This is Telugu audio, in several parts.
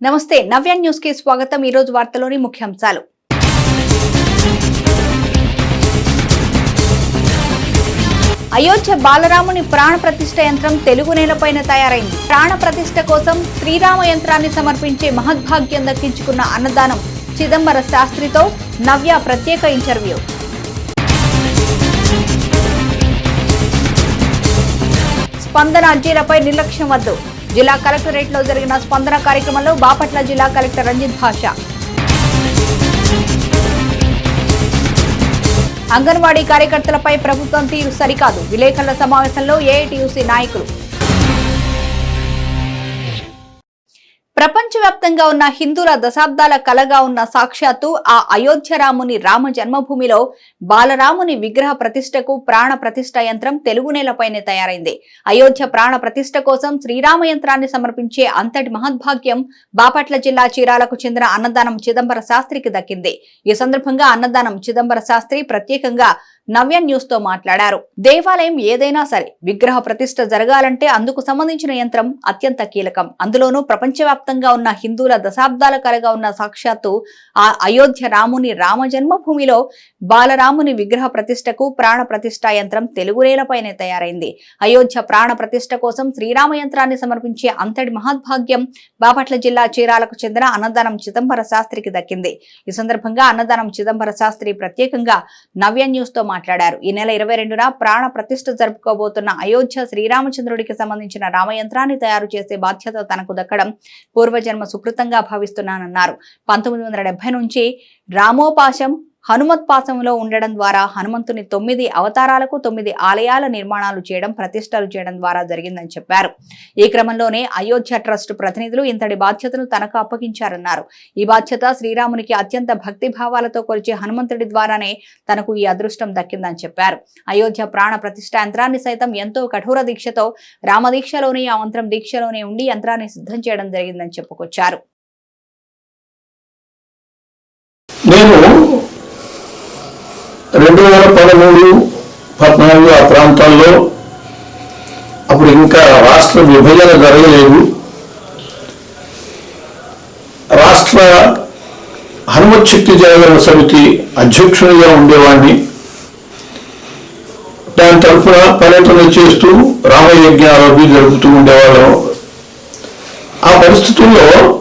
నమస్తే నవ్య న్యూస్కి స్వాగతం. ఈ రోజు వార్తలోని ముఖ్యాంశాలు. అయోధ్య బాలరాముని ప్రాణ ప్రతిష్ట యంత్రం తెలుగు నేలపైన తయారైంది. ప్రాణ ప్రతిష్ఠ కోసం శ్రీరామ యంత్రాన్ని సమర్పించే మహద్భాగ్యం దక్కించుకున్న అన్నదానం చిదంబర శాస్త్రితో నవ్య ప్రత్యేక ఇంటర్వ్యూ. స్పందన అర్జీలపై నిర్లక్ష్యం వద్దు. జిల్లా కలెక్టరేట్లో జరిగిన స్పందన కార్యక్రమంలో బాపట్ల జిల్లా కలెక్టర్ రంజిత్ భాష. అంగన్వాడీ కార్యకర్తలపై ప్రభుత్వం తీరు సరికాదు. విలేకరుల సమావేశంలో ఏఐటీయూసీ నాయకులు ప్రపంచవ్యాప్తంగా ఉన్న హిందువుల దశాబ్దాల కలగా ఉన్న సాక్షాత్తు ఆ అయోధ్య రాముని రామ జన్మభూమిలో బాలరాముని విగ్రహ ప్రతిష్టకు ప్రాణ ప్రతిష్ట యంత్రం తెలుగు నేలపైనే తయారైంది. అయోధ్య ప్రాణ ప్రతిష్ఠ కోసం శ్రీరామ యంత్రాన్ని సమర్పించే అంతటి మహద్భాగ్యం బాపట్ల జిల్లా చీరాలకు చెందిన అన్నదానం చిదంబర శాస్త్రికి దక్కింది. ఈ సందర్భంగా అన్నదానం చిదంబర శాస్త్రి ప్రత్యేకంగా నవ్య న్యూస్తో మాట్లాడారు. దేవాలయం ఏదైనా సరే విగ్రహ ప్రతిష్ఠ జరగాలంటే అందుకు సంబంధించిన యంత్రం అత్యంత కీలకం. అందులోనూ ప్రపంచవ్యాప్తంగా ఉన్న హిందువుల దశాబ్దాల కలగా ఉన్న సాక్షాత్తు ఆ అయోధ్య రాముని రామ జన్మభూమిలో బాలరాముని విగ్రహ ప్రతిష్టకు ప్రాణ ప్రతిష్ఠ యంత్రం తెలుగునేలపైనే తయారైంది. అయోధ్య ప్రాణ ప్రతిష్ఠ కోసం శ్రీరామ యంత్రాన్ని సమర్పించే అంతటి మహద్భాగ్యం బాపట్ల జిల్లా చీరాలకు చెందిన అన్నదానం చిదంబర శాస్త్రికి దక్కింది. ఈ సందర్భంగా అన్నదానం చిదంబర శాస్త్రి ప్రత్యేకంగా నవ్య న్యూస్తో మాట్లాడారు. ఈ నెల ఇరవై రెండున ప్రాణ ప్రతిష్ఠ జరుపుకోబోతున్న అయోధ్య శ్రీరామచంద్రుడికి సంబంధించిన రామయంత్రాన్ని తయారు చేసే బాధ్యత తనకు దక్కడం పూర్వజన్మ సుకృతంగా భావిస్తున్నానన్నారు. పంతొమ్మిది వందల నుంచి రామోపాశం హనుమత్ పాశంలో ఉండడం ద్వారా హనుమంతుని తొమ్మిది అవతారాలకు తొమ్మిది ఆలయాల నిర్మాణాలు చేయడం ప్రతిష్టలు చేయడం ద్వారా జరిగిందని చెప్పారు. ఈ క్రమంలోనే అయోధ్య ట్రస్ట్ ప్రతినిధులు ఇంతటి బాధ్యతను తనకు అప్పగించారన్నారు. ఈ బాధ్యత శ్రీరామునికి అత్యంత భక్తి భావాలతో కొలిచే హనుమంతుడి ద్వారానే తనకు ఈ అదృష్టం దక్కిందని చెప్పారు. అయోధ్య ప్రాణ ప్రతిష్ట యంత్రాన్ని సైతం ఎంతో కఠోర దీక్షతో రామదీక్షలోని ఆ మంత్రం దీక్షలోనే ఉండి యంత్రాన్ని సిద్ధం చేయడం జరిగిందని చెప్పుకొచ్చారు. రెండు వేల పదమూడు పద్నాలుగు ఆ ప్రాంతాల్లో అప్పుడు ఇంకా రాష్ట్ర విభజన జరగలేదు. రాష్ట్ర హనుమత్ శక్తి జాగరణ సమితి అధ్యక్షునిగా ఉండేవాడిని. దాని తరఫున పర్యటన చేస్తూ రామయజ్ఞాలు అవి జరుపుతూ ఉండేవాళ్ళం. ఆ పరిస్థితుల్లో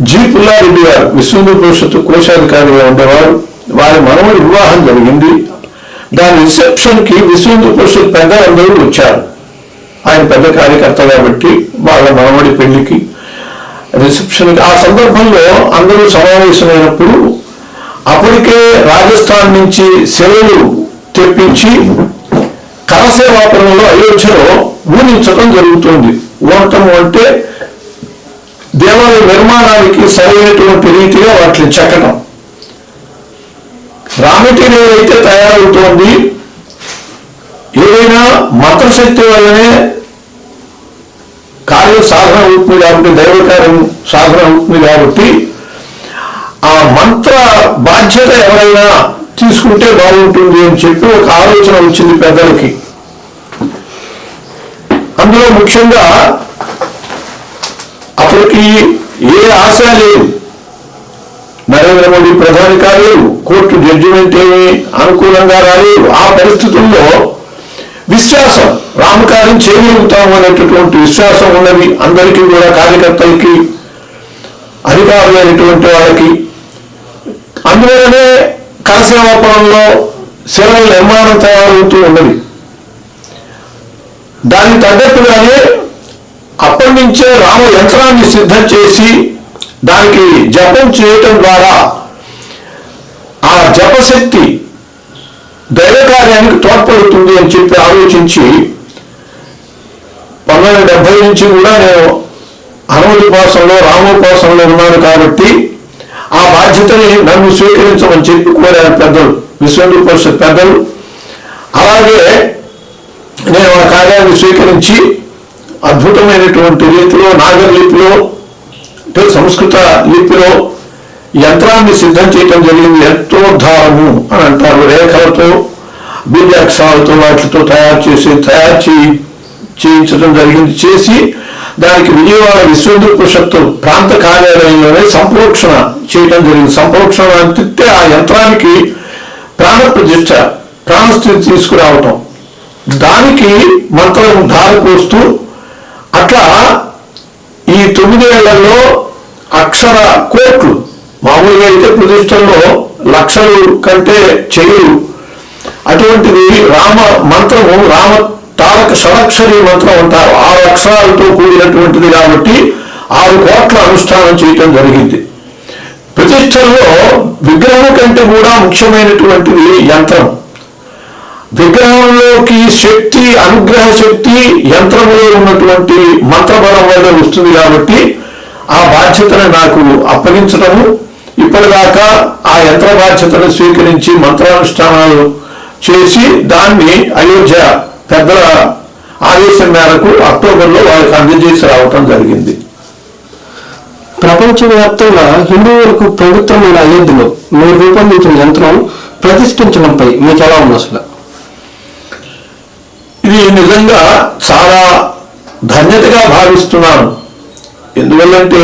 జి పుల్లారెడ్డి గారు విశ్వహిందూ పరిషత్తు కోశాధికారిగా ఉండేవారు. వారి మనవడి వివాహం జరిగింది. దాని రిసెప్షన్కి విశ్వహిందూ పరిషత్ పెద్దలందరూ వచ్చారు. ఆయన పెద్ద కార్యకర్త కాబట్టి వాళ్ళ మనవడి పెళ్ళికి రిసెప్షన్ ఆ సందర్భంలో అందరూ సమావేశమైనప్పుడు అప్పటికే రాజస్థాన్ నుంచి సెలవులు తెప్పించి కరసేవాపురంలో అయోధ్యలో ఊరించడం జరుగుతుంది. ఊరటం అంటే దేవాలయ నిర్మాణానికి సరైనటువంటి రీతిగా వాటిని చెక్కడం రా మెటీరియల్ అయితే తయారవుతోంది. ఏదైనా మంత్రశక్తి వల్లనే కార్యం సాధన అవుతుంది కాబట్టి దైవ కార్యం సాధన అవుతుంది కాబట్టి ఆ మంత్ర బాధ్యత ఎవరైనా తీసుకుంటే బాగుంటుంది అని చెప్పి ఒక ఆలోచన వచ్చింది పెద్దలకి. అందులో ముఖ్యంగా అప్పటికి ఏ ఆశ లేదు. నరేంద్ర మోడీ ప్రధాని కాలేదు కోర్టు జడ్జిమెంట్ ఏమి అనుకూలంగా రాలేదు ఆ పరిస్థితుల్లో విశ్వాసం రామకార్యం చేయగలుగుతాము అనేటటువంటి విశ్వాసం ఉన్నది. అందరికీ కూడా కార్యకర్తలకి అధికారులైనటువంటి వాళ్ళకి. అందువలనే కరసేవాపురంలో శిలల నిర్మాణం తయారవుతూ ఉన్నది. దానికి తగ్గట్టుగానే అప్పటి నుంచే రామ యంత్రాన్ని సిద్ధం చేసి దానికి జపం చేయటం ద్వారా ఆ జపశక్తి దైవ కార్యానికి తోడ్పడుతుంది అని చెప్పి ఆలోచించి పంతొమ్మిది డెబ్బై నుంచి కూడా నేను హనుమతుపాసనలో రామోపాసంలో ఉన్నాను కాబట్టి ఆ బాధ్యతని నన్ను స్వీకరించమని చెప్పి కోరారు పెద్దలు విశ్వందు పరిషత్ పెద్దలు. అలాగే నేను ఆ కార్యాన్ని స్వీకరించి అద్భుతమైనటువంటి రీతిలో నాగర్ లిపిలో సంస్కృత లిపిలో యంత్రాన్ని సిద్ధం చేయటం జరిగింది. యంత్రోద్ధారము అని అంటారు. రేఖలతో బీజాక్షరాలతో వాటితో తయారు చేసి తయారు చేయి చేయించడం జరిగింది. చేసి దానికి విజయవాడ విశ్వహిందూ ప్రాంత కార్యాలయంలోనే సంప్రోక్షణ చేయడం జరిగింది. సంప్రోక్షణ అంటే ఆ యంత్రానికి ప్రాణ ప్రతిష్ట ప్రాణస్థితి తీసుకురావటం. దానికి మంత్రం ధార పోస్తూ అట్లా ఈ తొమ్మిదేళ్ళలో అక్షర కోట్లు మామూలుగా అయితే ప్రతిష్టల్లో లక్షలు కంటే చేయరు. అటువంటిది రామ మంత్రము రామ తారక షడక్షరి మంత్రం అంటారు. ఆరు అక్షరాలతో కూడినటువంటిది కాబట్టి ఆరు కోట్ల అనుష్ఠానం చేయటం జరిగింది. ప్రతిష్టల్లో విగ్రహం కంటే కూడా ముఖ్యమైనటువంటిది యంత్రం. విగ్రహంలోకి శక్తి అనుగ్రహ శక్తి యంత్రంలో ఉన్నటువంటి మంత్రబలం వల్ల వస్తుంది కాబట్టి ఆ బాధ్యతను నాకు అప్పగించడము ఇప్పటిదాకా ఆ యంత్ర బాధ్యతను స్వీకరించి మంత్రానుష్ఠానాలు చేసి దాన్ని అయోధ్య పెద్దల ఆదేశం మేరకు అక్టోబర్లో వాళ్ళకి అందజేసి రావటం జరిగింది. ప్రపంచవ్యాప్తంగా హిందువులకు పవిత్రమైన అయోధ్యలో మీరు రూపొందించిన యంత్రం ప్రతిష్ఠించడంపై మీకు ఎలా ఉంది అసలు? ఇది నిజంగా చాలా ధన్యతగా భావిస్తున్నాను. ఎందువల్లంటే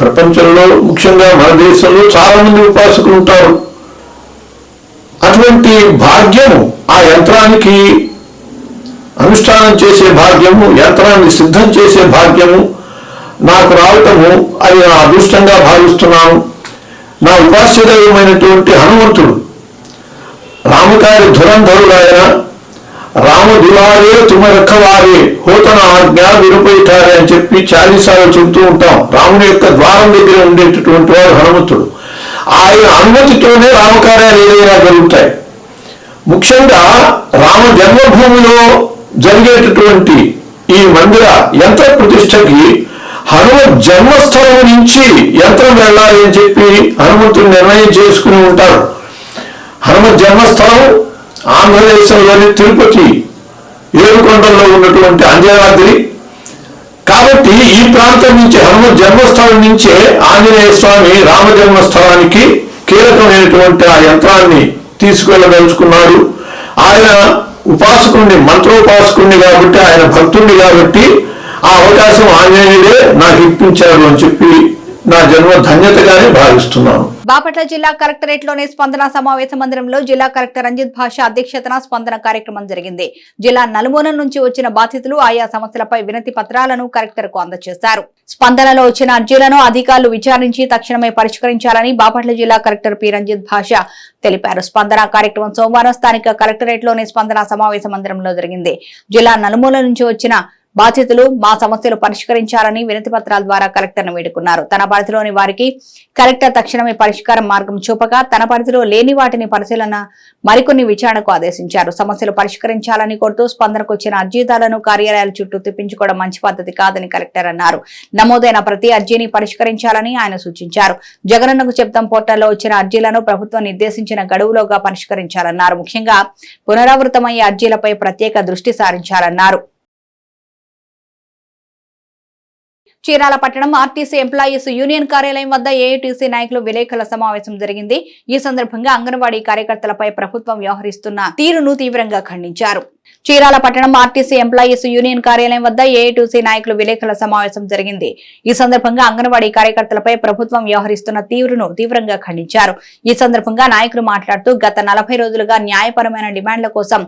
ప్రపంచంలో ముఖ్యంగా మన దేశంలో చాలా మంది ఉపాసకులు ఉంటారు. అటువంటి భాగ్యము ఆ యంత్రానికి అనుష్ఠానం చేసే భాగ్యము యంత్రాన్ని సిద్ధం చేసే భాగ్యము నాకు రావటము అది నా అదృష్టంగా భావిస్తున్నాను. నా ఉపాస్యదైవమైనటువంటి హనుమంతుడు రామకారి ధురంధరుడు ఆయన రామ దులారే తుమ రెక్కవారే హోతన ఆజ్ఞ విరుపైతారే అని చెప్పి చాలీసాలు చెబుతూ ఉంటాం. రాముని యొక్క ద్వారం దగ్గర ఉండేటటువంటి వాడు హనుమంతుడు. ఆయన అనుమతితోనే రామకార్యాలు ఏదైనా జరుగుతాయి. ముఖ్యంగా రామ జన్మభూమిలో జరిగేటటువంటి ఈ మందిర యంత్ర ప్రతిష్టకి హనుమ జన్మస్థలం నుంచి యంత్రం వెళ్ళాలి అని చెప్పి హనుమంతుడు నిర్ణయం చేసుకుని ఉంటారు హనుమ జన్మస్థలం ఆంధ్రదేశంలోని తిరుపతి ఏడుకొండల్లో ఉన్నటువంటి అంజనాద్రి. కాబట్టి ఈ ప్రాంతం నుంచి హనుమ జన్మస్థలం నుంచే ఆంజనేయ స్వామి రామ జన్మస్థలానికి కీలకమైనటువంటి ఆ యంత్రాన్ని తీసుకెళ్ళదలుచుకున్నాడు ఆయన ఉపాసకుడిని మంత్రోపాసకుణ్ణి కాబట్టి ఆయన భక్తుణ్ణి కాబట్టి ఆ అవకాశం ఆంజనేయుడే నాకు ఇప్పించాడు అని చెప్పి నా జన్మ ధన్యతగానే భావిస్తున్నాను. బాపట్ల జిల్లా కలెక్టరేట్లోని స్పందన సమావేశ మందిరంలో జిల్లా కలెక్టర్ రంజిత్ భాష అధ్యక్షతన స్పందన కార్యక్రమం జరిగింది. జిల్లా నలుమూల నుంచి వచ్చిన బాధితులు ఆయా సమస్యలపై వినతి పత్రాలను కలెక్టర్కు అందజేశారు. స్పందనలో వచ్చిన అర్జీలను అధికారులు విచారించి తక్షణమే పరిష్కరించాలని బాపట్ల జిల్లా కలెక్టర్ పి. రంజిత్ భాష తెలిపారు. స్పందన కార్యక్రమం సోమవారం స్థానిక కలెక్టరేట్లోని స్పందన సమావేశ మందిరంలో జరిగింది. జిల్లా నలుమూల నుంచి వచ్చిన బాధితులు మా సమస్యలు పరిష్కరించాలని వినతి పత్రాల ద్వారా కలెక్టర్ను వేడుకున్నారు. తన పరిధిలోని వారికి కలెక్టర్ తక్షణమే పరిష్కారం మార్గం చూపగా తన పరిధిలో లేని వాటిని పరిశీలన మరికొన్ని విచారణకు ఆదేశించారు. సమస్యలు పరిష్కరించాలని కోరుతూ స్పందనకు వచ్చిన అర్జీదారులను కార్యాలయాల చుట్టూ తిప్పించుకోవడం మంచి పద్ధతి కాదని కలెక్టర్ అన్నారు. నమోదైన ప్రతి అర్జీని పరిష్కరించాలని ఆయన సూచించారు. జగనన్నకు చెప్తాం పోర్టల్లో వచ్చిన అర్జీలను ప్రభుత్వం నిర్దేశించిన గడువులోగా పరిష్కరించాలన్నారు. ముఖ్యంగా పునరావృతమయ్యే అర్జీలపై ప్రత్యేక దృష్టి సారించాలన్నారు. చీరాల పట్టణం ఆర్టీసీ ఎంప్లాయీస్ యూనియన్ కార్యాలయం వద్ద ఏఐటీసీ నాయకులు విలేకరుల సమావేశం జరిగింది. ఈ సందర్భంగా అంగన్వాడీ కార్యకర్తలపై ప్రభుత్వం వ్యవహరిస్తున్న తీరును తీవ్రంగా ఖండించారు. చీరాల పట్టణం ఆర్టీసీ ఎంప్లాయీస్ యూనియన్ కార్యాలయం వద్ద ఏఐటీసీ నాయకులు విలేకరుల సమావేశం జరిగింది. ఈ సందర్భంగా అంగన్వాడీ కార్యకర్తలపై ప్రభుత్వం వ్యవహరిస్తున్న తీవ్రను తీవ్రంగా ఖండించారు. ఈ సందర్భంగా నాయకులు మాట్లాడుతూ గత నలభై రోజులుగా న్యాయపరమైన డిమాండ్ల కోసం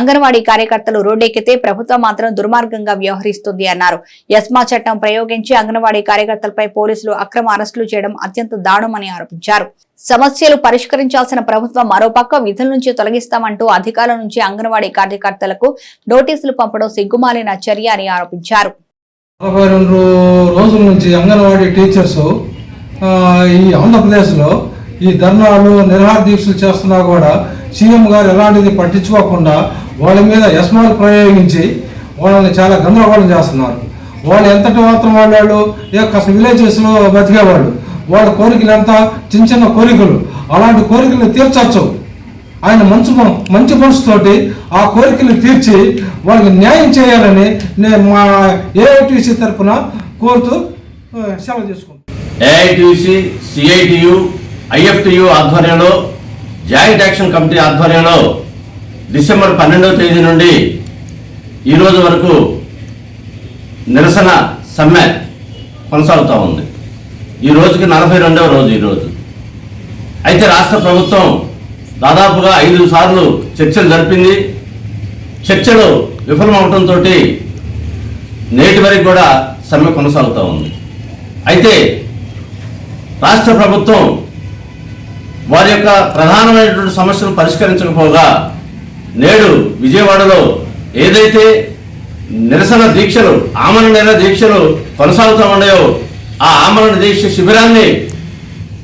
అంగన్వాడీ కార్యకర్తలు రోడ్డెక్కితే ప్రభుత్వం మాత్రం దుర్మార్గంగా వ్యవహరిస్తుంది అన్నారు. ఎస్మా చట్టం ప్రయోగించి అంగన్వాడీ కార్యకర్తలపై పోలీసులు అక్రమ అరెస్టులు చేయడం అత్యంత దారుణమని ఆరోపించారు. సమస్యలు పరిష్కరించాల్సిన ప్రభుత్వం మరోపక్క విధుల నుంచి తొలగిస్తామంటూ అధికారుల నుంచి అంగన్వాడీ కార్యకర్తలకు నోటీసులు పంపడం సిగ్గుమాలిన చర్య అని ఆరోపించారు. నలభై రెండు రోజుల నుంచి అంగన్వాడీ టీచర్స్ ఆ, ఈ ఆంధ్రప్రదేశ్లో ఈ ధర్నాలు నిరహార దీక్షలు చేస్తున్నా కూడా సీఎం గారు ఎలాంటిది పట్టించుకోకుండా వాళ్ళ మీద యస్మాలు ప్రయోగించి వాళ్ళని చాలా గందరగోళం చేస్తున్నారు. వాళ్ళు ఎంతటి మాత్రం వాళ్ళు ఏ కాస్త విలేజెస్లో బతికేవాళ్ళు. వాళ్ళ కోరికలు ఎంత? చిన్న చిన్న కోరికలు. అలాంటి కోరికలు తీర్చచ్చు ఆయన మంచి మంచి మనసుతోటి ఆ కోరికలు తీర్చి వాళ్ళకి న్యాయం చేయాలని నేను మా ఏఐటీసీ తరఫున కోరుతూ సెలవు చేసుకుంటాను ఏఐటిసి సిఐటియు ఐఎఫ్టియు ఆధ్వర్యంలో జాయింట్ యాక్షన్ కమిటీ ఆధ్వర్యంలో డిసెంబర్ పన్నెండవ తేదీ నుండి ఈ రోజు వరకు నిరసన సమ్మె కొనసాగుతూ ఉంది. ఈ రోజుకి నలభై రెండవ రోజు ఈరోజు అయితే రాష్ట్ర ప్రభుత్వం దాదాపుగా ఐదు సార్లు చర్చలు జరిపింది. చర్చలు విఫలమవడంతో నేటి వరకు కూడా సమ్మె కొనసాగుతూ ఉంది. అయితే రాష్ట్ర ప్రభుత్వం వారి యొక్క ప్రధానమైనటువంటి సమస్యలు పరిష్కరించకపోగా నేడు విజయవాడలో ఏదైతే నిరసన దీక్షలు ఆమరణ దీక్షలు కొనసాగుతూ ఉన్నాయో ఆ ఆమరణ దీక్ష శిబిరాన్ని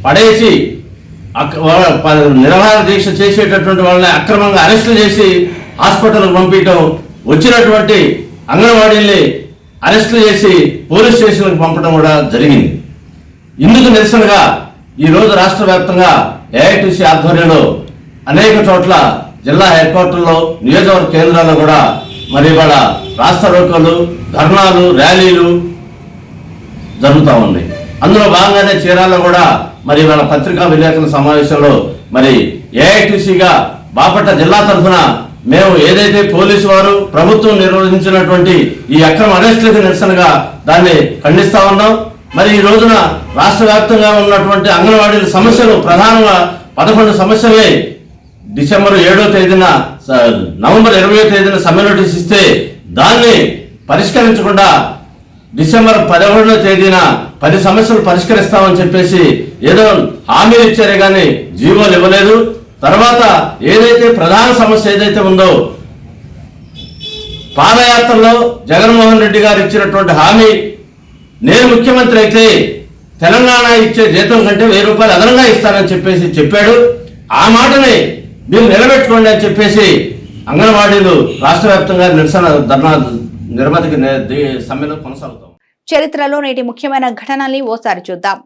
పడేసి అక్- వాళ్ళ ప- నిరాహార దీక్ష చేసేటటువంటి వాళ్ళని అక్రమంగా అరెస్టులు చేసి హాస్పిటల్కి పంపించడం వచ్చినటువంటి అంగన్వాడీల్ని అరెస్టు చేసి పోలీస్ స్టేషన్లకు పంపడం కూడా జరిగింది. ఇందుకు నిరసనగా ఈ రోజు రాష్ట్ర వ్యాప్తంగా ఏఐటీసీ ఆధ్వర్యంలో అనేక చోట్ల జిల్లా హెడ్ క్వార్టర్లో నియోజకవర్గ కేంద్రాల్లో కూడా మరి ఇవాళ రాష్ట్ర రోకలు ధర్నాలు ర్యాలీలు జరుగుతూ ఉంది. అందులో భాగంగానే చీరాల్లో కూడా మరి ఇవాళ పత్రికా విలేకరుల సమావేశంలో మరి ఏఐటీసీగా బాపట్ల జిల్లా తరఫున మేము ఏదైతే పోలీసు వారు ప్రభుత్వం నిర్వహించినటువంటి ఈ అక్రమ అరెస్టులకు నిరసనగా దాన్ని ఖండిస్తా ఉన్నాం. మరి ఈ రోజున రాష్ట్ర వ్యాప్తంగా ఉన్నటువంటి అంగన్వాడీల సమస్యలు ప్రధానంగా పదకొండు సమస్యలే డిసెంబర్ ఏడో తేదీన స- నవంబర్ ఇరవయో తేదీన సమ్మె నోటీస్ ఇస్తే దాన్ని పరిష్కరించకుండా డిసెంబర్ పదకొండో తేదీన పది సమస్యలు పరిష్కరిస్తామని చెప్పేసి ఏదో హామీలు ఇచ్చారే కానీ జీవోలు ఇవ్వలేదు. తర్వాత ఏదైతే ప్రధాన సమస్య ఏదైతే ఉందో పాదయాత్రలో జగన్మోహన్ రెడ్డి గారు ఇచ్చినటువంటి హామీ నేను ముఖ్యమంత్రి అయితే తెలంగాణ ఇచ్చే జీతం కంటే వెయ్యి రూపాయలు అదనంగా ఇస్తానని చెప్పేసి చెప్పాడు. ఆ మాటని మీరు నిలబెట్టుకోండి అని చెప్పేసి అంగన్వాడీలు రాష్ట్ర వ్యాప్తంగా నిరసన ధర్నా నిర్మతికి సమ్మెలో కొనసాగుతాం. చరిత్రలో నేటి ముఖ్యమైన ఘటనల్ని ఓసారి చూద్దాం.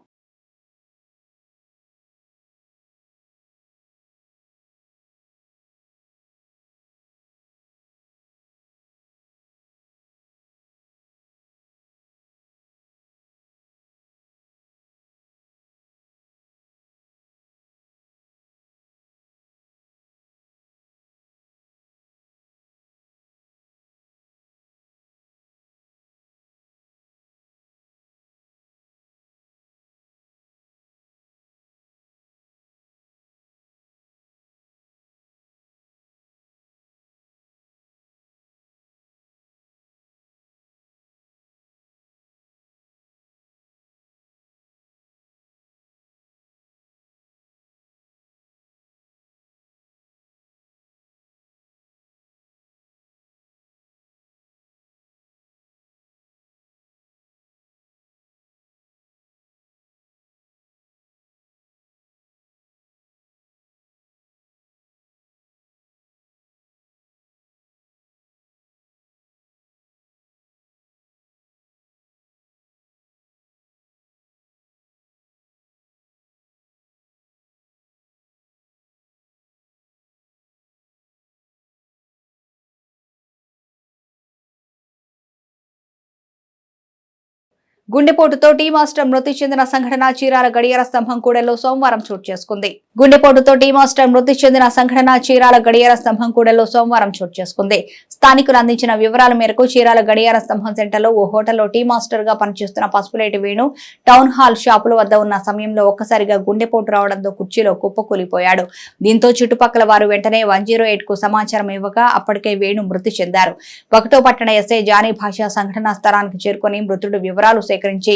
గుండెపోటుతో టీ మాస్టర్ మృతి చెందిన సంఘటన చీరాల గడియార స్తంభం కూడలో సోమవారం చోటు చేసుకుంది. గుండెపోటుతో టీ మాస్టర్ మృతి చెందిన సంఘటన చీరాల గడియార స్తంభం కూడలో సోమవారం చోటు చేసుకుంది. స్థానికులు అందించిన వివరాల మేరకు చీరాల గడియార స్తంభం సెంటర్లో ఓ హోటల్లో టీ మాస్టర్గా పనిచేస్తున్న పసుపులేటి వేణు టౌన్ హాల్ షాపుల వద్ద ఉన్న సమయంలో ఒక్కసారిగా గుండెపోటు రావడంతో కుర్చీలో కుప్పకూలిపోయాడు. దీంతో చుట్టుపక్కల వారు వెంటనే వన్ జీరో ఎయిట్కు సమాచారం ఇవ్వగా అప్పటికే వేణు మృతి చెందారు. ఒకటో పట్టణ ఎస్ఐ జానీ భాష సంఘటనా స్థలానికి చేరుకొని మృతుడు వివరాలు సేకరించి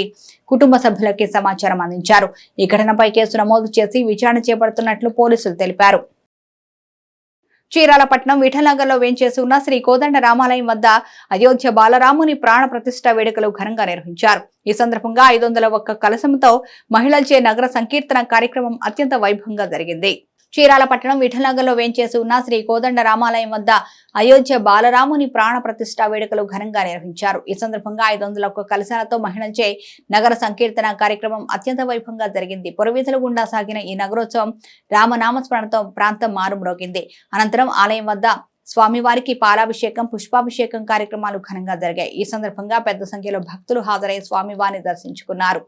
కుటుంబ సభ్యులకి సమాచారం అందించారు. ఈ ఘటనపై కేసు నమోదు చేసి విచారణ చేపడుతున్నట్లు పోలీసులు తెలిపారు. చీరాలపట్నం విఠలనగర్లో వేంచేసి ఉన్న శ్రీ కోదండ రామాలయం వద్ద అయోధ్య బాలరాముని ప్రాణ ప్రతిష్ట వేడుకలు ఘనంగా నిర్వహించారు. ఈ సందర్భంగా ఐదు వందల ఒక్క కలశంతో మహిళలచే నగర సంకీర్తన కార్యక్రమం అత్యంత వైభవంగా జరిగింది. చీరాలపట్నం విఠలనగర్లో వేంచేసి ఉన్న శ్రీ కోదండ రామాలయం వద్ద అయోధ్య బాలరాముని ప్రాణ ప్రతిష్ఠ వేడుకలు ఘనంగా నిర్వహించారు. ఈ సందర్భంగా ఐదు వందల ఒక్క కలశాలతో మహిళలచే నగర సంకీర్తన కార్యక్రమం అత్యంత వైభవంగా జరిగింది. పురవీధుల గుండా సాగిన ఈ నగరోత్సవం రామనామస్మరణతో ప్రాంతం మారుమ్రోగింది అనంతరం ఆలయం వద్ద స్వామివారికి పాలాభిషేకం పుష్పాభిషేకం కార్యక్రమాలు ఘనంగా జరిగాయి. ఈ సందర్భంగా పెద్ద సంఖ్యలో భక్తులు హాజరై స్వామివారిని దర్శించుకున్నారు.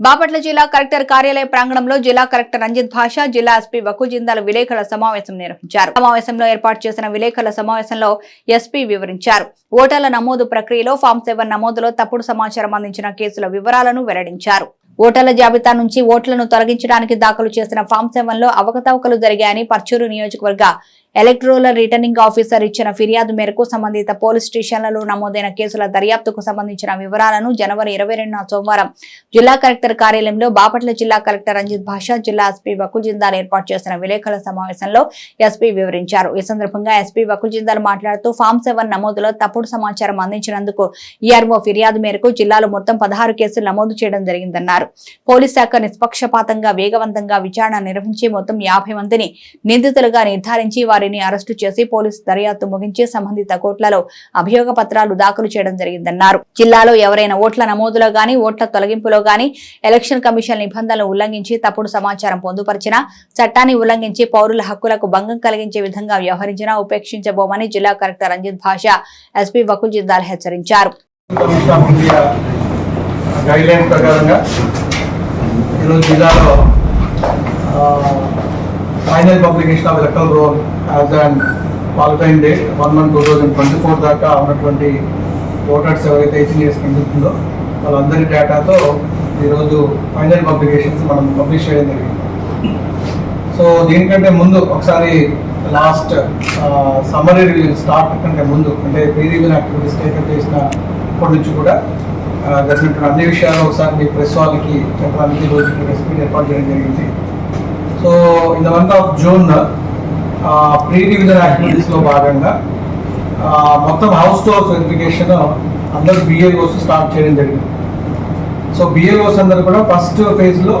బాపట్ల జిల్లా కలెక్టర్ కార్యాలయ ప్రాంగణంలో జిల్లా కలెక్టర్ రంజిత్ భాష జిల్లా ఎస్పీ వకుజిందాల విలేకరుల సమావేశం నిర్వహించారు. సమావేశంలో ఏర్పాటు చేసిన విలేకరుల సమావేశంలో ఎస్పీ వివరించారు. ఓటర్ల నమోదు ప్రక్రియలో ఫామ్ సెవెన్ నమోదులో తప్పుడు సమాచారం అందించిన కేసుల వివరాలను వెల్లడించారు. ఓటర్ల జాబితా నుంచి ఓట్లను తొలగించడానికి దాఖలు చేసిన ఫామ్ సెవెన్లో అవకతవకలు జరిగాయని పర్చూరు నియోజకవర్గ ఎలక్ట్రోల్ రిటర్నింగ్ ఆఫీసర్ ఇచ్చిన ఫిర్యాదు మేరకు సంబంధిత పోలీస్ స్టేషన్లలో నమోదైన కేసుల దర్యాప్తుకు సంబంధించిన వివరాలను జనవరి ఇరవై రెండున సోమవారం జిల్లా కలెక్టర్ కార్యాలయంలో బాపట్ల జిల్లా కలెక్టర్ రంజిత్ భాషా జిల్లా ఎస్పీ వకుల్ జిందాల్ ఏర్పాటు చేసిన విలేకరుల సమావేశంలో ఎస్పీ వివరించారు. ఈ సందర్భంగా ఎస్పీ వకుల్ జిందాల్ మాట్లాడుతూ ఫామ్ సెవెన్ నమోదులో తప్పుడు సమాచారం అందించినందుకు ఈఆర్ఓ ఫిర్యాదు మేరకు జిల్లాలో మొత్తం పదహారు కేసులు నమోదు చేయడం జరిగిందన్నారు. పోలీస్ శాఖ నిష్పక్షపాతంగా వేగవంతంగా విచారణ నిర్వహించి మొత్తం యాభై మందిని నిందితులుగా నిర్ధారించి వారిని అరెస్టు చేసి పోలీసు దర్యాప్తు ముగించి సంబంధిత కోర్టులలో అభియోగ పత్రాలు దాఖలు చేయడం జరిగిందన్నారు. జిల్లాలో ఎవరైనా ఓట్ల నమోదులో గాని ఓట్ల తొలగింపులో గాని ఎలక్షన్ కమిషన్ నిబంధనలు ఉల్లంఘించి తప్పుడు సమాచారం పొందుపరిచినా చట్టాన్ని ఉల్లంఘించి పౌరుల హక్కులకు భంగం కలిగించే విధంగా వ్యవహరించినా ఉపేక్షించబోమని జిల్లా కలెక్టర్ రంజిత్ భాష ఎస్పీ వకుల్ జిందాల్ హెచ్చరించారు. గైడ్ లైన్ ప్రకారంగా ఈరోజు జిల్లాలో final publication of electoral roll as and qualifying date one month two thousand twenty four దాకా ఉన్నటువంటి ఓటర్స్ ఎవరైతే హెచ్ఎన్ఎస్ పొందుతుందో వాళ్ళందరి డేటాతో ఈరోజు ఫైనల్ పబ్లికేషన్స్ మనం పబ్లిష్ చేయడం జరిగింది. సో దీనికంటే ముందు ఒకసారి లాస్ట్ సమ్మరీ రివ్యూ స్టార్ట్ కంటే ముందు అంటే ప్రీ రివ్యూ యాక్టివిటీస్ టేకప్ చేసిన ఇప్పటి నుంచి కూడా జరిగినటువంటి అన్ని విషయాలు ఒకసారి మీ ప్రెస్ వాళ్ళకి చెప్పడానికి ఈరోజు రెసిపీ ఏర్పాటు చేయడం జరిగింది. So in the month of June pre revision యాక్టివిటీస్లో భాగంగా మొత్తం హౌస్ డోర్ వెరిఫికేషన్ అందరూ బిఏఓస్ స్టార్ట్ చేయడం జరిగింది. సో బిఏఓస్ అందరూ కూడా ఫస్ట్ ఫేజ్లో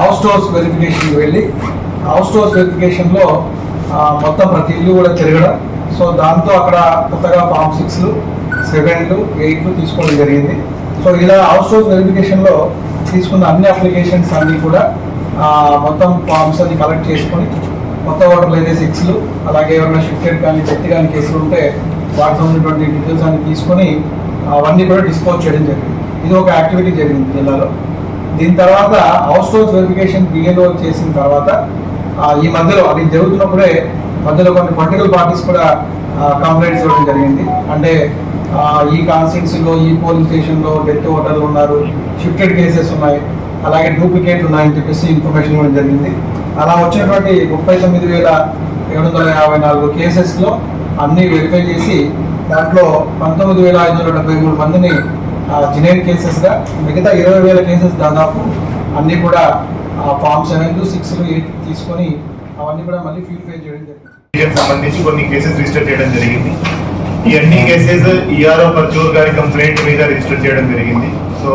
హౌస్ స్టోర్స్ వెరిఫికేషన్కి వెళ్ళి హౌస్ స్టోర్స్ వెరిఫికేషన్లో మొత్తం ప్రతి ఇల్లు కూడా తిరగడం. సో దాంతో అక్కడ కొత్తగా ఫామ్ సిక్స్లు సెవెన్లు ఎయిట్లు తీసుకోవడం జరిగింది. సో ఇలా హౌస్ స్టోర్స్ వెరిఫికేషన్లో తీసుకున్న అన్ని అప్లికేషన్స్ అన్నీ కూడా మొత్తం ఫామ్స్ అన్ని కలెక్ట్ చేసుకొని కొత్త ఓటర్లు అయితే సిక్స్లు అలాగే ఎవరైనా షిఫ్టెడ్ కానీ వ్యక్తి కానీ కేసులు ఉంటే వాటిలో ఉన్నటువంటి డీటెయిల్స్ అన్ని తీసుకొని అవన్నీ కూడా డిస్పోజ్ చేయడం జరిగింది. ఇది ఒక యాక్టివిటీ జరిగింది జిల్లాలో. దీని తర్వాత హౌస్ స్టోర్స్ వెరిఫికేషన్ బిఎల్ఓ చేసిన తర్వాత ఈ మధ్యలో అది జరుగుతున్నప్పుడే మధ్యలో కొన్ని పొలిటికల్ పార్టీస్ కూడా కంప్లైంట్స్ ఇవ్వడం జరిగింది. అంటే ఈ కాన్స్టిట్యూన్సీలో ఈ పోలింగ్ స్టేషన్లో డెత్ ఓటర్లు ఉన్నారు షిఫ్టెడ్ కేసెస్ ఉన్నాయి. అలాగే డూప్లికేట్ ఉన్నాయని చెప్పేసి ఇన్ఫర్మేషన్ ఇవ్వడం జరిగింది. అలా వచ్చినటువంటి ముప్పై తొమ్మిది వేల ఏడు వందల యాభై నాలుగు కేసెస్లో అన్నీ వెరిఫై చేసి దాంట్లో పంతొమ్మిది వేల ఐదు వందల డెబ్బై మూడు మందిని జినైన్ కేసెస్గా మిగతా ఇరవై వేల కేసెస్ దాదాపు అన్నీ కూడా ఫామ్ సెవెన్ సిక్స్ ఎయిట్ తీసుకొని అవన్నీ కూడా మళ్ళీ ప్యూరిఫై చేయడం జరిగింది. సంబంధించి కొన్ని కేసెస్ రిజిస్టర్ చేయడం జరిగింది. ఈ అన్ని కేసెస్ ఈఆర్ఓ పర్చూర్ గారి కంప్లైంట్ మీద రిజిస్టర్ చేయడం జరిగింది. సో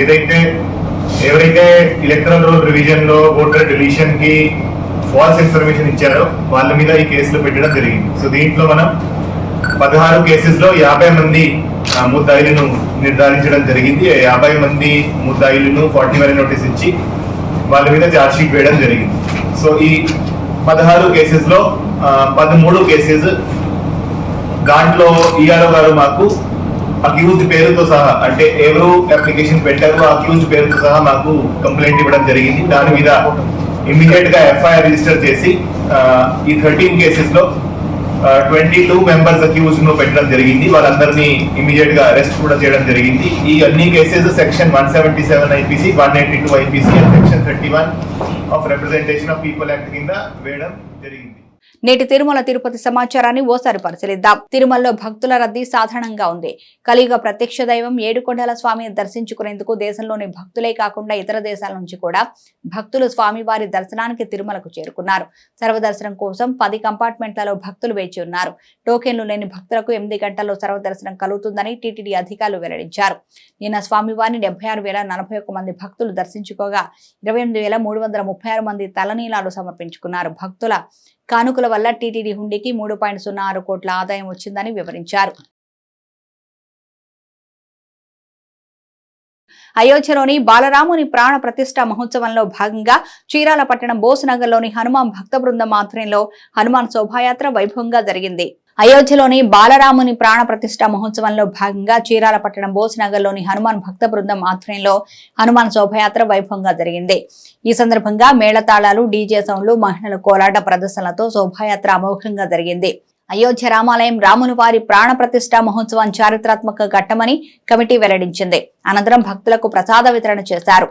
ఏదైతే ఎవరైతే ఎలక్ట్రల్ రోల్ రివిజన్లో ఓటర్ డిలీషన్కి ఫాల్స్ ఇన్ఫర్మేషన్ ఇచ్చారో వాళ్ళ మీద ఈ కేసులు పెట్టడం జరిగింది. సో దీంట్లో మనం పదహారు కేసెస్లో యాభై మంది ముద్దాయిలను నిర్ధారించడం జరిగింది. యాభై మంది ముద్దాయిలను ఫార్టీ వన్ నోటీస్ ఇచ్చి వాళ్ళ మీద ఛార్జ్ షీట్ వేయడం జరిగింది. సో ఈ పదహారు కేసెస్లో పదమూడు కేసెస్ దాంట్లో ఈఆర్ఓ గారు మాకు అక్యూజ్డ్ పేరుతో సహా అంటే ఎవరు అప్లికేషన్ పెట్టారు అక్యూజ్డ్ పేరుతో సహా మాకు కంప్లైంట్ ఇవ్వడం జరిగింది. దాని మీద ఇమ్మీడియట్గా ఎఫ్ఐఆర్ రిజిస్టర్ చేసి ఈ థర్టీన్ కేసెస్లో ట్వంటీ టూ మెంబర్స్ అక్యూజ్ను పెట్టడం జరిగింది. వాళ్ళందరినీ ఇమీడియట్గా అరెస్ట్ కూడా చేయడం జరిగింది. ఈ అన్ని cases section one seventy seven IPC one eighty two IPC section thirty one of representation of people act కింద వేయడం జరిగింది. నేటి తిరుమల తిరుపతి సమాచారాన్ని ఓసారి పరిశీలిద్దాం. తిరుమలలో భక్తుల రద్దీ సాధారణంగా ఉంది. కలియుగ ప్రత్యక్ష దైవం ఏడుకొండల స్వామిని దర్శించుకునేందుకు దేశంలోని భక్తులే కాకుండా ఇతర దేశాల నుంచి కూడా భక్తులు స్వామివారి దర్శనానికి తిరుమలకు చేరుకున్నారు. సర్వదర్శనం కోసం పది కంపార్ట్మెంట్లలో భక్తులు వేచి ఉన్నారు. టోకెన్లు లేని భక్తులకు ఎనిమిది గంటల్లో సర్వదర్శనం కలుగుతుందని టీటీడీ అధికారులు వెల్లడించారు. నిన్న స్వామివారిని డెబ్బై ఆరు వేల నలభై మంది భక్తులు దర్శించుకోగా ఇరవై ఎనిమిది వేల మూడు వందల ముప్పై ఆరు మంది తలనీలాలు సమర్పించుకున్నారు. భక్తుల కానుకల వల్ల టీటీడీ హుండీకి మూడు పాయింట్ సున్నా ఆరు కోట్ల ఆదాయం వచ్చిందని వివరించారు. అయోధ్యలోని బాలరాముని ప్రాణ ప్రతిష్ట మహోత్సవంలో భాగంగా చీరాల పట్టణం బోసునగర్లోని హనుమాన్ భక్త బృందం ఆధ్వర్యంలో హనుమాన్ శోభాయాత్ర వైభవంగా జరిగింది. అయోధ్యలోని బాలరాముని ప్రాణ ప్రతిష్ట మహోత్సవంలో భాగంగా చీరాల పట్టణం బోసినగర్లోని హనుమాన్ భక్త బృందం ఆధ్వర్యంలో హనుమాన్ శోభయాత్ర వైభవంగా జరిగింది. ఈ సందర్భంగా మేళతాళాలు డీజే సౌండ్లు మహిళల కోలాట ప్రదర్శనలతో శోభాయాత్ర అమోఘంగా జరిగింది. అయోధ్య రామాలయం రాముని వారి ప్రాణ ప్రతిష్ట మహోత్సవం చారిత్రాత్మక ఘట్టమని కమిటీ వెల్లడించింది. అనంతరం భక్తులకు ప్రసాద వితరణ చేశారు.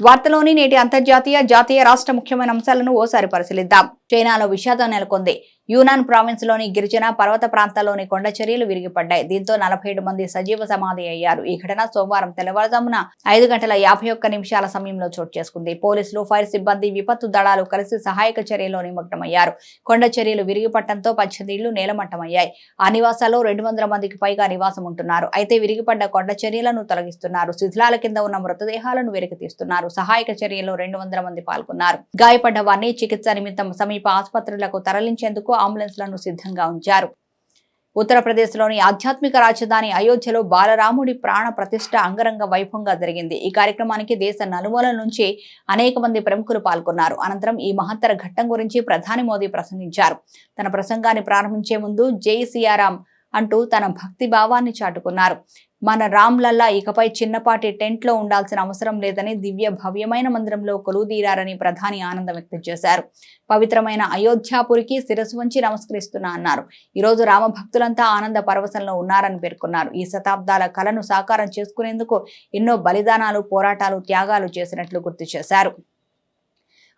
వార్తలోని నేటి అంతర్జాతీయ జాతీయ రాష్ట్ర ముఖ్యమైన అంశాలను ఓసారి పరిశీలిద్దాం. చైనాలో విషాదం నెలకొంది. యూనాన్ ప్రావిన్స్లోని గిరిజన పర్వత ప్రాంతాల్లోని కొండ చర్యలు విరిగిపడ్డాయి. దీంతో నలభై మంది సజీవ సమాధి అయ్యారు. ఈ ఘటన సోమవారం తెల్లవారుజామున ఐదు గంటల యాభై ఒక్క నిమిషాల సమయంలో చోటు చేసుకుంది. పోలీసులు ఫైర్ సిబ్బంది విపత్తు దళాలు కలిసి సహాయక చర్యలో నిమగ్నమయ్యారు. కొండ చర్యలు విరిగిపడటంతో పద్దెనిమిది ఇళ్ళు నేలమట్టమయ్యాయి. ఆ నివాసాల్లో రెండు వందల మందికి పైగా నివాసం ఉంటున్నారు. అయితే విరిగిపడ్డ కొండ చర్యలను తొలగిస్తున్నారు. శిథిలాల కింద ఉన్న మృతదేహాలను వెలికి తీస్తున్నారు సహాయక చర్యలో రెండు వందల మంది పాల్గొన్నారు. గాయపడ్డ వారిని చికిత్స నిమిత్తం సమీప ఆసుపత్రులకు తరలించేందుకు అంబులెన్స్లను సిద్ధంగా ఉంచారు. ఉత్తరప్రదేశ్లోని ఆధ్యాత్మిక రాజధాని అయోధ్యలో బాలరాముడి ప్రాణ ప్రతిష్ట అంగరంగ వైభవంగా జరిగింది. ఈ కార్యక్రమానికి దేశ నలుమూల నుంచి అనేక మంది ప్రముఖులు పాల్గొన్నారు. అనంతరం ఈ మహత్తర ఘట్టం గురించి ప్రధాని మోదీ ప్రసంగించారు. తన ప్రసంగాన్ని ప్రారంభించే ముందు జై సియారాం అంటూ తన భక్తి భావాన్ని చాటుకున్నారు. మన రామ్లల్లా ఇకపై చిన్నపాటి టెంట్లో ఉండాల్సిన అవసరం లేదని దివ్య భవ్యమైన మందిరంలో కొలువుదీరారని ప్రధాని ఆనందం వ్యక్తం చేశారు. పవిత్రమైన అయోధ్యాపురికి శిరస్సు వంచి నమస్కరిస్తున్నా అన్నారు. ఈ రోజు రామ భక్తులంతా ఆనంద పరవశంలో ఉన్నారని పేర్కొన్నారు. ఈ శతాబ్దాల కలను సాకారం చేసుకునేందుకు ఎన్నో బలిదానాలు పోరాటాలు త్యాగాలు చేసినట్లు గుర్తు చేశారు.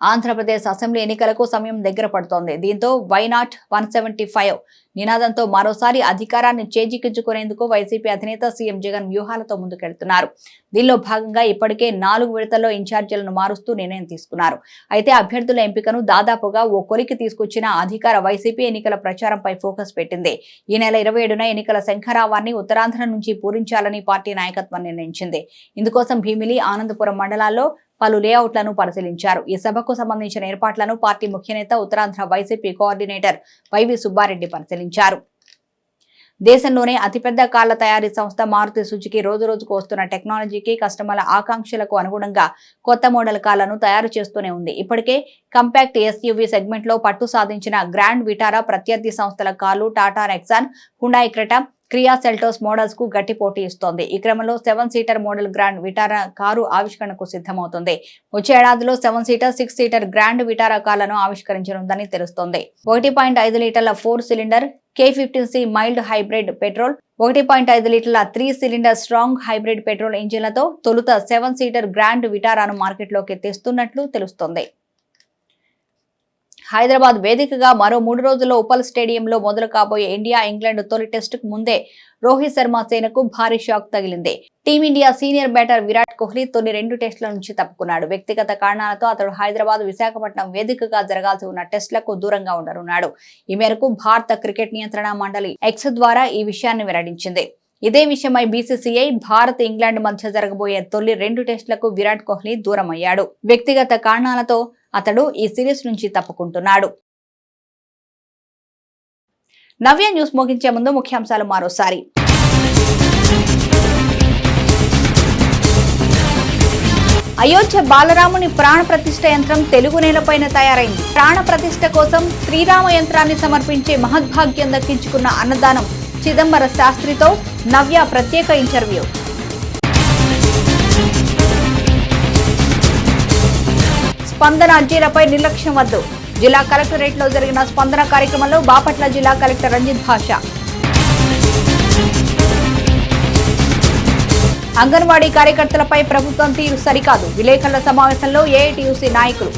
ఆంధ్రప్రదేశ్ అసెంబ్లీ ఎన్నికలకు సమయం దగ్గర పడుతోంది. దీంతో వైనాట్ వన్ సెవెంటీ ఫైవ్ నినాదంతో మరోసారి అధికారాన్ని చేజిక్కించుకునేందుకు వైసీపీ అధినేత సీఎం జగన్ వ్యూహాలతో ముందుకెళ్తున్నారు. దీనిలో భాగంగా ఇప్పటికే నాలుగు విడతల్లో ఇన్ఛార్జీలను మారుస్తూ నిర్ణయం తీసుకున్నారు. అయితే అభ్యర్థుల ఎంపికను దాదాపుగా ఓ కొలికి తీసుకొచ్చిన అధికార వైసీపీ ఎన్నికల ప్రచారంపై ఫోకస్ పెట్టింది. ఈ నెల ఇరవై ఏడున ఎన్నికల శంఖరావాన్ని ఉత్తరాంధ్ర నుంచి పూరించాలని పార్టీ నాయకత్వం నిర్ణయించింది. ఇందుకోసం భీమిలి ఆనందపురం మండలాల్లో పలు లేఅవుట్లను పరిశీలించారు. ఈ సభకు సంబంధించిన ఏర్పాట్లను పార్టీ ముఖ్యనేత ఉత్తరాంధ్ర వైసీపీ కోఆర్డినేటర్ వైవి సుబ్బారెడ్డి పరిశీలించారు. దేశంలోనే అతిపెద్ద కార్ల తయారీ సంస్థ మారుతి సుజుకి రోజు రోజుకు వస్తున్న టెక్నాలజీకి కస్టమర్ల ఆకాంక్షలకు అనుగుణంగా కొత్త మోడల్ కార్లను తయారు చేస్తూనే ఉంది. ఇప్పటికే కంపాక్ట్ ఎస్యూవీ సెగ్మెంట్లో పట్టు సాధించిన గ్రాండ్ విటారా ప్రత్యర్థి సంస్థల కార్లు Tata Nexon Hyundai Creta Kia Seltos మోడల్స్కు గట్టి పోటీ ఇస్తోంది. ఈ క్రమంలో seven seater model Grand Vitara car ఆవిష్కరణకు సిద్ధమవుతుంది. వచ్చే ఏడాదిలో seven seater six seater Grand Vitara కార్లను ఆవిష్కరించనుందని తెలుస్తోంది. ఒకటి పాయింట్ ఐదు లీటర్ల four cylinder K fifteen C mild hybrid petrol ఒకటి పాయింట్ ఐదు లీటర్ల three cylinder strong hybrid petrol ఇంజిన్లతో తొలుత సెవెన్ సీటర్ గ్రాండ్ విటారాను మార్కెట్లోకి తెస్తున్నట్లు తెలుస్తోంది. హైదరాబాద్ వేదికగా మరో మూడు రోజుల్లో ఉప్పల్ స్టేడియంలో మొదలు కాబోయే ఇండియా ఇంగ్లాండ్ తొలి టెస్టుకు ముందే రోహిత్ శర్మ సేనకు భారీ షాక్ తగిలింది. Team India senior batter Virat Kohli తొలి రెండు టెస్టుల నుంచి తప్పుకున్నాడు. వ్యక్తిగత కారణాలతో అతడు హైదరాబాద్ విశాఖపట్నం వేదికగా జరగాల్సి ఉన్న టెస్టులకు దూరంగా ఉండనున్నాడు. ఈ మేరకు భారత క్రికెట్ నియంత్రణ మండలి ఎక్స్ ద్వారా ఈ విషయాన్ని వెల్లడించింది. ఇదే విషయమై బీసీసీఐ భారత్ ఇంగ్లాండ్ మధ్య జరగబోయే తొలి రెండు టెస్టులకు విరాట్ కోహ్లీ దూరమయ్యాడు. వ్యక్తిగత కారణాలతో అతడు ఈ సిరీస్ నుంచి తప్పుకుంటున్నాడు. నవ్య న్యూస్ ముగించే ముందు ముఖ్యాంశాలు మరోసారి. అయోధ్య బాలరాముని ప్రాణ ప్రతిష్ఠ యంత్రం తెలుగు నేలపైన తయారైంది. ప్రాణ ప్రతిష్ఠ కోసం శ్రీరామ యంత్రాన్ని సమర్పించే మహద్భాగ్యం దక్కించుకున్న అన్నదానం చిదంబర శాస్త్రితో నవ్య ప్రత్యేక ఇంటర్వ్యూ. స్పందన అర్జీలపై నిర్లక్ష్యం వద్దు. జిల్లా కలెక్టరేట్లో జరిగిన స్పందన కార్యక్రమంలో బాపట్ల జిల్లా కలెక్టర్ రంజిత్ భాష. అంగన్వాడీ కార్యకర్తలపై ప్రభుత్వం తీరు సరికాదు. విలేకరుల సమావేశంలో ఏఐటియుసి నాయకులు.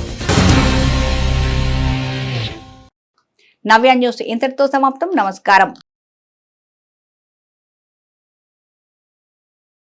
నవ్య న్యూస్ ఇంతటితో సమాప్తం. నమస్కారం.